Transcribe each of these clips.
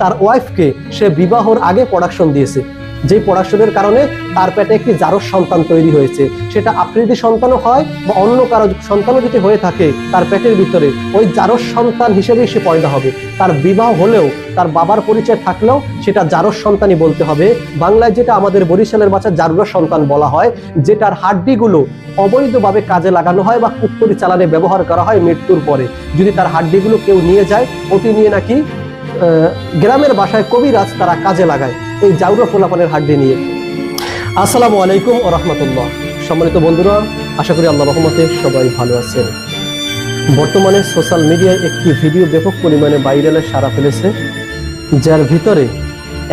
তার ওয়াইফকে সে বিবাহর আগে প্রোডাকশন দিয়েছে। যে প্রোডাকশনের কারণে তার পেটে একটি জারস সন্তান তৈরি হয়েছে। সেটা আফ্রিদি সন্তানও হয় বা অন্য কারও সন্তানও যদি হয়ে থাকে তার পেটের ভিতরে, ওই জারস সন্তান হিসেবেই সে পয়দা হবে। তার বিবাহ হলেও, তার বাবার পরিচয় থাকলেও সেটা জারস সন্তানই বলতে হবে। বাংলায় যেটা আমাদের বরিশালের বাচ্চা জারুরা সন্তান বলা হয়, যেটার হাড্ডিগুলো অবৈধভাবে কাজে লাগানো হয় বা কুত্তরি চালানে ব্যবহার করা হয় মৃত্যুর পরে। যদি তার হাড্ডিগুলো কেউ নিয়ে যায় ওটি নিয়ে নাকি গ্রামের বাসায় কবিরাজ তারা কাজে লাগায় এই জাউরা পোলাপানের হাড্ডি নিয়ে। আসসালামু আলাইকুম ও রহমতুল্লাহ। সম্মানিত বন্ধুরা, আশা করি আল্লাহ রহমতে সবাই ভালো আছেন। বর্তমানে সোশ্যাল মিডিয়ায় একটি ভিডিও ব্যাপক পরিমাণে ভাইরালে সারা ফেলেছে, যার ভিতরে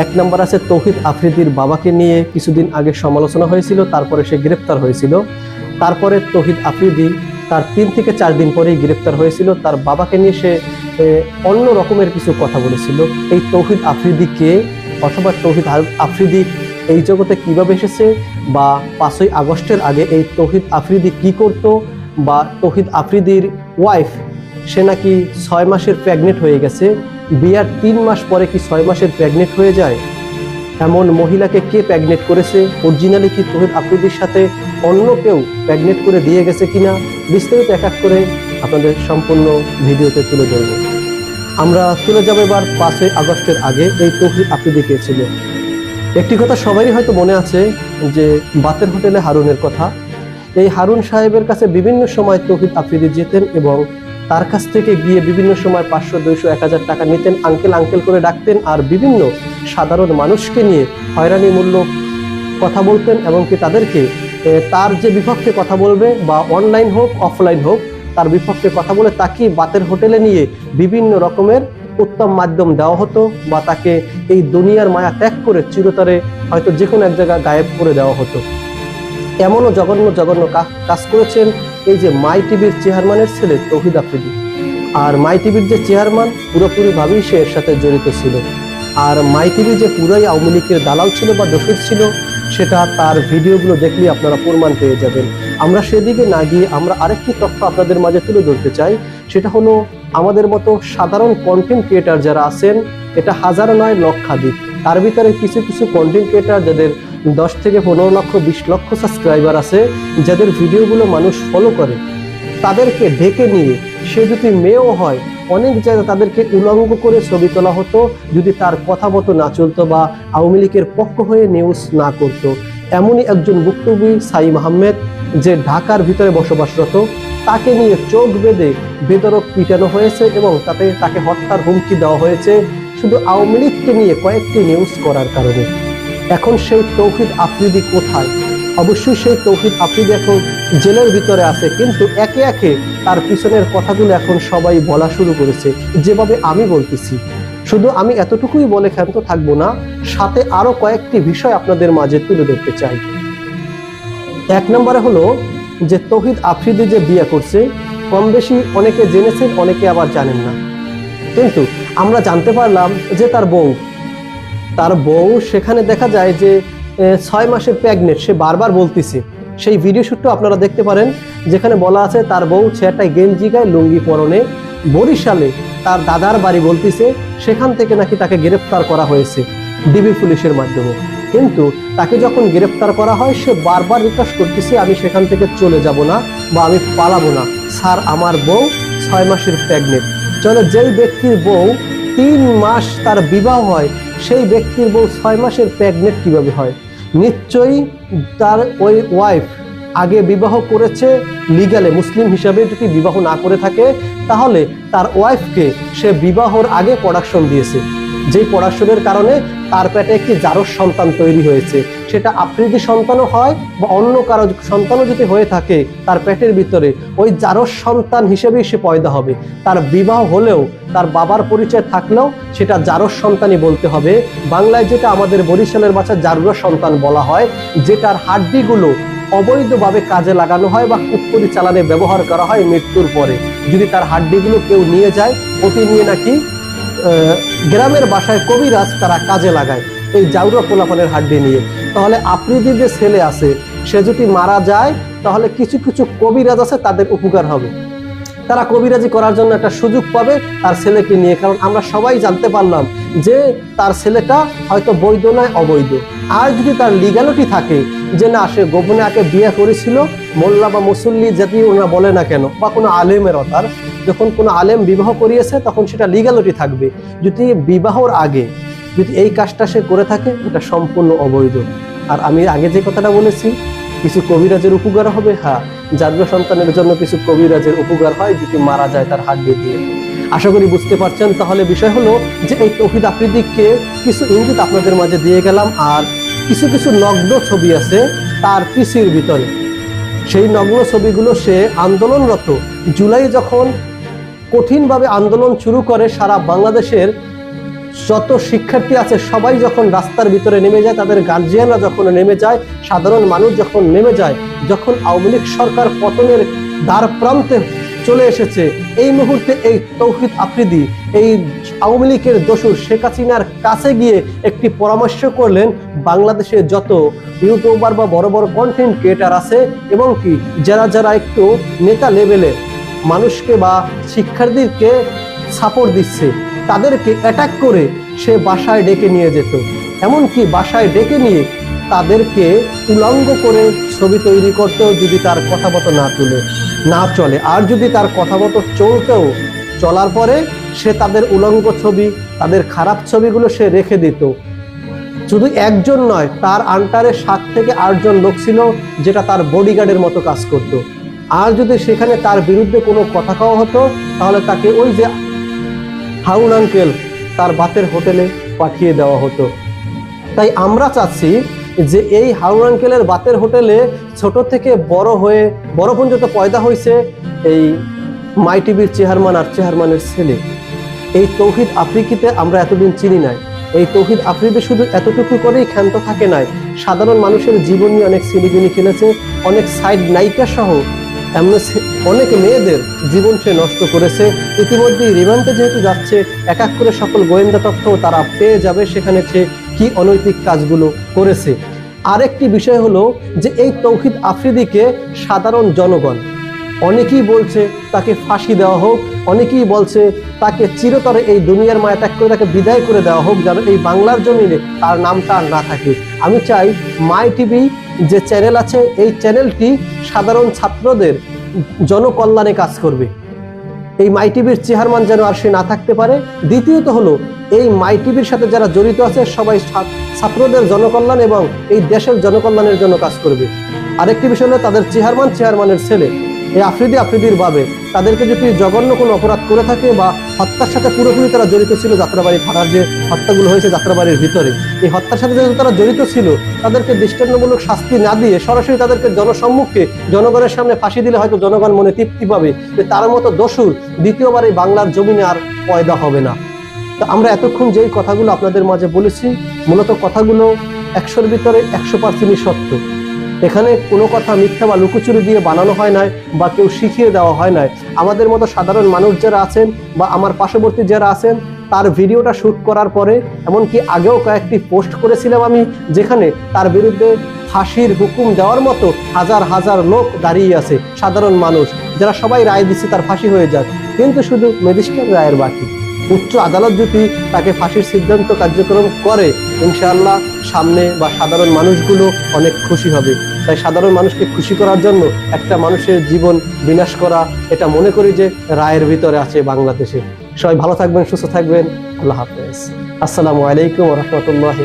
এক নম্বর আছে তৌহিদ আফ্রিদির বাবাকে নিয়ে কিছুদিন আগে সমালোচনা হয়েছিল, তারপরে সে গ্রেপ্তার হয়েছিল। তারপরে তৌহিদ আফ্রিদি তার তিন থেকে চার দিন পরেই গ্রেপ্তার হয়েছিল, তার বাবাকে নিয়ে সে অন্য রকমের কিছু কথা বলেছিল। এই তৌহিদ আফ্রিদি কে অথবা তৌহিদ আফ্রিদি এই জগতে কীভাবে এসেছে বা পাঁচই আগস্টের আগে এই তৌহিদ আফ্রিদি কি করত বা তৌহিদ আফ্রিদির ওয়াইফ সে নাকি ছয় মাসের প্রেগনেন্ট হয়ে গেছে, বিয়ার তিন মাস পরে কি ছয় মাসের প্রেগনেন্ট হয়ে যায়? এমন মহিলাকে কে প্রেগনেন্ট করেছে? অরিজিনালি কি তহিদ আফ্রিদির সাথে অন্য কেউ প্রেগনেন্ট করে দিয়ে গেছে কিনা? বিস্তারিত এক এক করে আপনাদের সম্পূর্ণ ভিডিওতে তুলে ধরব। আমরা তুলে যাব এবার পাঁচই আগস্টের আগে এই তহিদ আফ্রিদি কে একটি কথা সবারই হয়তো মনে আছে যে বাতের হোটেলে হারুনের কথা। এই হারুন সাহেবের কাছে বিভিন্ন সময় তৌহিদ আফ্রিদি যেতেন এবং তার কাছ থেকে গিয়ে বিভিন্ন সময় পাঁচশো, দুইশো, এক হাজার টাকা নিতেন আঙ্কেল আঙ্কেল করে ডাকতেন আর বিভিন্ন সাধারণ মানুষকে নিয়ে হয়রানিমূলক কথা বলতেন এবং কি তাদেরকে তার যে বিপক্ষে কথা বলবে বা অনলাইন হোক অফলাইন হোক, তার বিপক্ষে কথা বলে তাকে বাতের হোটেলে নিয়ে বিভিন্ন রকমের উত্তম মাধ্যম দেওয়া হতো বা তাকে এই দুনিয়ার মায়া ত্যাগ করে চিরতরে হয়তো যে কোনো এক জায়গায় গায়েব করে দেওয়া হতো। এমনও জঘন্য জঘন্য কাজ করেছেন এই যে মাই টিভির চেয়ারম্যানের ছেলে তৌহিদ আফ্রিদি। আর মাই টিভির যে চেয়ারম্যান পুরোপুরিভাবেই সে এর সাথে জড়িত ছিল। আর মাই টিভি যে পুরাই আওয়ামী লীগের দালাল ছিল বা দোষর ছিল, সেটা তার ভিডিওগুলো দেখলে আপনারা প্রমাণ পেয়ে যাবেন। আমরা সেদিকে না গিয়ে আমরা আরেকটি তথ্য আপনাদের মাঝে তুলে ধরতে চাই। সেটা হলো, আমাদের মতো সাধারণ কন্টেন্ট ক্রিয়েটার যারা আছেন, এটা হাজার নয় লক্ষাধিক। তার ভিতরে কিছু কিছু কন্টেন্ট ক্রিয়েটার যাদের দশ থেকে পনেরো লক্ষ, বিশ লক্ষ সাবস্ক্রাইবার আছে, যাদের ভিডিওগুলো মানুষ ফলো করে। তাদেরকে ডেকে নিয়ে সে যদি মেয়েও হয়, অনেক জায়গায় তাদেরকে উলঙ্গ করে ছবি তোলা হতো, যদি তার কথা মতো না চলতো বা আওয়ামী লীগের পক্ষ হয়ে নিউজ না করতো। এমনই একজন ভুক্তভোগী সাইম আহমেদ, যে ঢাকার ভিতরে বসবাসরত, তাকে নিয়ে চোখ বেঁধে বেদরক পিটানো হয়েছে এবং তাতে তাকে হত্যার হুমকি দেওয়া হয়েছে। শুধু আওয়ামী লীগকে নিয়ে কয়েকটি নিউজ করার কারণে। এখন সেই তৌহিদ আফ্রিদি কোথায়? অবশ্যই সেই তৌহিদ আফ্রিদি এখন জেলের ভিতরে আছে, কিন্তু একে একে তার পিছনের কথাগুলো এখন সবাই বলা শুরু করেছে, যেভাবে আমি বলতেছি। শুধু আমি এতটুকুই বলে ক্ষান্ত থাকব না, সাথে আরও কয়েকটি বিষয় আপনাদের মাঝে তুলে ধরতে চাই। এক নম্বরে হলো যে তৌহিদ আফ্রিদি যে বিয়ে করছে, কম বেশি অনেকে জেনেছেন, অনেকে আবার জানেন না। কিন্তু আমরা জানতে পারলাম যে তার বউ তার বউ, সেখানে দেখা যায় যে ছয় মাসের প্রেগনেন্ট সে বারবার বলতেছে। সেই ভিডিও শুটটা আপনারা দেখতে পারেন, যেখানে বলা আছে তার বউ একটা গেঞ্জি গায়ে লুঙ্গি পরনে বরিশালে তার দাদার বাড়ি বলতেছে, সেখান থেকে নাকি তাকে গ্রেফতার করা হয়েছে ডিবি পুলিশের মাধ্যমে। কিন্তু তাকে যখন গ্রেফতার করা হয়, সে বারবার রিকোয়েস্ট করতেছে, আমি সেখান থেকে চলে যাব না বা আমি পালাবো না। স্যার, আমার বউ ছয় মাসের প্রেগনেন্ট চলে যেই ব্যক্তির বউ তিন মাস তার বিবাহ হয় সেই ব্যক্তির বউ ছয় মাসের প্রেগনেন্ট কীভাবে হয়? নিশ্চয়ই তার ওই ওয়াইফ আগে বিবাহ করেছে লিগালে মুসলিম হিসাবে যদি বিবাহ না করে থাকে, তাহলে তার ওয়াইফকে সে বিবাহর আগে প্রোডাকশন দিয়েছে। যেই প্রোডাকশনের কারণে তার পেটে একটি জারস সন্তান তৈরি হয়েছে। সেটা আফ্রিদি সন্তানও হয় বা অন্য কারও সন্তানও যদি হয়ে থাকে তার পেটের ভিতরে, ওই জারস সন্তান হিসেবেই সে পয়দা হবে। তার বিবাহ হলেও তার বাবার পরিচয় থাকলেও সেটা জারস সন্তানই বলতে হবে। বাংলায় যেটা আমাদের বরিশালের বাচ্চা জারুরা সন্তান বলা হয়, যেটার হাড্ডিগুলো অবৈধভাবে কাজে লাগানো হয় বা কুত্তরি চালানে ব্যবহার করা হয় মৃত্যুর পরে। যদি তার হাড্ডিগুলো কেউ নিয়ে যায় ওটি নিয়ে নাকি গ্রামের বাসায় কবিরাজ তারা কাজে লাগায় এই জাউরা পোলাপানের হাড্ডি নিয়ে। তাহলে আফ্রিদির যে ছেলে আছে, সে যদি মারা যায়, তাহলে কিছু কিছু কবিরাজ আছে, তাদের উপকার হবে। তারা কবিরাজি করার জন্য একটা সুযোগ পাবে তার ছেলেকে নিয়ে। কারণ আমরা সবাই জানতে পারলাম যে তার ছেলেটা হয়তো বৈধ নয়, অবৈধ। আর যদি তার লিগ্যালিটি থাকে যে না, সে গোপনে আগে বিয়ে করেছিল, মোল্লা বা মুসল্লি জাতি ওনারা বলে না কেন, বা কোনো আলেমের অতার, যখন কোনো আলেম বিবাহ করিয়েছে, তখন সেটা লিগ্যালিটি থাকবে। যদি বিবাহর আগে, যদি এই কাজটা সে করে থাকে, এটা সম্পূর্ণ অবৈধ। আর আমি আগে যে কথাটা বলেছি, কিছু কবিরাজের উপকার হবে হ্যাঁ জাগ্র সন্তানের জন্য কিছু কবিরাজের উপকার হয়, যদি মারা যায় তার হাত দিয়ে। দিয়ে আশা করি বুঝতে পারছেন, তাহলে বিষয় হলো যে এই তৌহিদ আফ্রিদিককে কিছু ইঙ্গিত আপনাদের মাঝে দিয়ে গেলাম, আর কিছু কিছু নগ্ন ছবি আছে তার পিসির ভিতরে। সেই নগ্ন ছবিগুলো সে আন্দোলনরত। জুলাই যখন কঠিনভাবে আন্দোলন শুরু করে, সারা বাংলাদেশের যত শিক্ষার্থী আছে, সবাই যখন রাস্তার ভিতরে নেমে যায়, তাদের গার্জিয়ানরা যখন নেমে যায়, সাধারণ মানুষ যখন নেমে যায়, যখন আওয়ামী লীগ সরকার পতনের দ্বার প্রান্তে চলে এসেছে। এই মুহূর্তে এই তৌহিদ আফ্রিদি, এই আওয়ামী লীগের দোসর শেখ হাসিনার কাছে গিয়ে একটি পরামর্শ করলেন, বাংলাদেশে যত ইউটিউবার বা বড় বড় কন্টেন্ট ক্রিয়েটার আছে এবং কি যারা যারা একটু নেতা লেভেলে মানুষকে বা শিক্ষার্থীকে সাপোর্ট দিচ্ছে, তাদেরকে অ্যাটাক করে সে বাসায় ডেকে নিয়ে যেত। এমনকি বাসায় ডেকে নিয়ে তাদেরকে উলঙ্গ করে ছবি তৈরি করতেও যদি তার কথা মতো না তুলে। না চলে। আর যদি তার কথা মতো চলতেও চলার পরে সে তাদের উলঙ্গ ছবি, তাদের খারাপ ছবিগুলো সে রেখে দিত। শুধু একজন নয়, তার আন্টারে সাত থেকে আটজন লোক ছিল যেটা তার বডিগার্ডের মতো কাজ করত। আর যদি সেখানে তার বিরুদ্ধে কোনো কথা কওয়া হতো, তাহলে তাকে ওই যে হাউন আঙ্কেল তার বাতের হোটেলে পাঠিয়ে দেওয়া হতো। তাই আমরা চাচ্ছি যে এই হাউন আঙ্কেলের বাতের হোটেলে ছোট থেকে বড় হয়ে বড় পর্যন্ত পয়দা হয়েছে এই মাই টিভির চেয়ারম্যান আর চেয়ারম্যানের ছেলে, এই তৌহিদ আফ্রিকিতে আমরা এতদিন চিনি নাই। এই তৌহিদ আফ্রিদি শুধু এতটুকু করেই ক্ষান্ত থাকে নাই, সাধারণ মানুষের জীবন নিয়ে অনেক সিনেমিনি খেলেছে, অনেক সাইড নায়িকা সহ এমন অনেক মেয়েদের জীবন সে নষ্ট করেছে। ইতিমধ্যেই রিমান্ডে যেহেতু যাচ্ছে, এক এক করে সকল গোয়েন্দা তথ্য তারা পেয়ে যাবে সেখানে সে কি অনৈতিক কাজগুলো করেছে। আরেকটি বিষয় হলো যে এই তৌহিদ আফ্রিদিকে সাধারণ জনগণ, অনেকেই বলছে তাকে ফাঁসি দেওয়া হোক, অনেকেই বলছে তাকে চিরতরে এই দুনিয়ার মায়া ত্যাগ করে তাকে বিদায় করে দেওয়া হোক যেন এই বাংলার জমিনে তার নামটা আর না থাকে। আমি চাই মাই টিভি যে চ্যানেল আছে, এই চ্যানেলটি সাধারণ ছাত্রদের জনকল্যাণে কাজ করবে। এই মাই টিভির চেয়ারম্যান যেন আর সে না থাকতে পারে। দ্বিতীয়ত হলো, এই মাই টিভির সাথে যারা জড়িত আছে, সবাই ছাত্রদের জনকল্যাণ এবং এই দেশের জনকল্যাণের জন্য কাজ করবে। আরেকটি বিষয় হলো, তাদের চেয়ারম্যান, চেয়ারম্যানের ছেলে। এই আফ্রিদি আফ্রিদির বাবে তাদেরকে যদি জঘন্য কোনো অপরাধ করে থাকে বা হত্যার সাথে পুরোপুরি তারা জড়িত ছিল যাত্রাবাড়ি থানার যে হত্যাগুলো হয়েছে যাত্রাবাড়ির ভিতরে, এই হত্যার সাথে যেহেতু তারা জড়িত ছিল, তাদেরকে দৃষ্টান্তমূলক শাস্তি না দিয়ে সরাসরি তাদেরকে জনসম্মুখে, জনগণের সামনে ফাঁসি দিলে হয়তো জনগণ মনে তৃপ্তি পাবে যে তার মতো দস্যুর দ্বিতীয়বার এই বাংলার জমিনে আর পয়দা হবে না। তো আমরা এতক্ষণ যেই কথাগুলো আপনাদের মাঝে বলেছি, মূলত কথাগুলো একশোর ভিতরে একশো পার্সেন্টই সত্য। এখানে কোনো কথা মিথ্যা বা লুকোচুরি দিয়ে বানানো হয় নাই বা কেউ শিখিয়ে দেওয়া হয় নাই। আমাদের মতো সাধারণ মানুষ যারা আছেন বা আমার পার্শ্ববর্তী যারা আছেন, তার ভিডিওটা শ্যুট করার পরে, এমনকি আগেও কয়েকটি পোস্ট করেছিলাম আমি, যেখানে তার বিরুদ্ধে ফাঁসির হুকুম দেওয়ার মতো হাজার হাজার লোক দাঁড়িয়ে আছে, সাধারণ মানুষ। যারা সবাই রায় দিচ্ছে তার ফাঁসি হয়ে যাক। কিন্তু শুধু ম্যাজিস্ট্রেট রায়ের বাকি। উচ্চ আদালত যদি তাকে ফাঁসির সিদ্ধান্ত কার্যক্রম করে, ইনশাআল্লাহ সামনে বা সাধারণ মানুষগুলো অনেক খুশি হবে। তাই সাধারণ মানুষকে খুশি করার জন্য একটা মানুষের জীবন বিনাশ করা, এটা মনে করি যে রায়ের ভিতরে আছে বাংলাদেশে। সবাই ভালো থাকবেন, সুস্থ থাকবেন। আল্লাহ হাফেজ। আসসালামু আলাইকুম রহমতুল্লাহ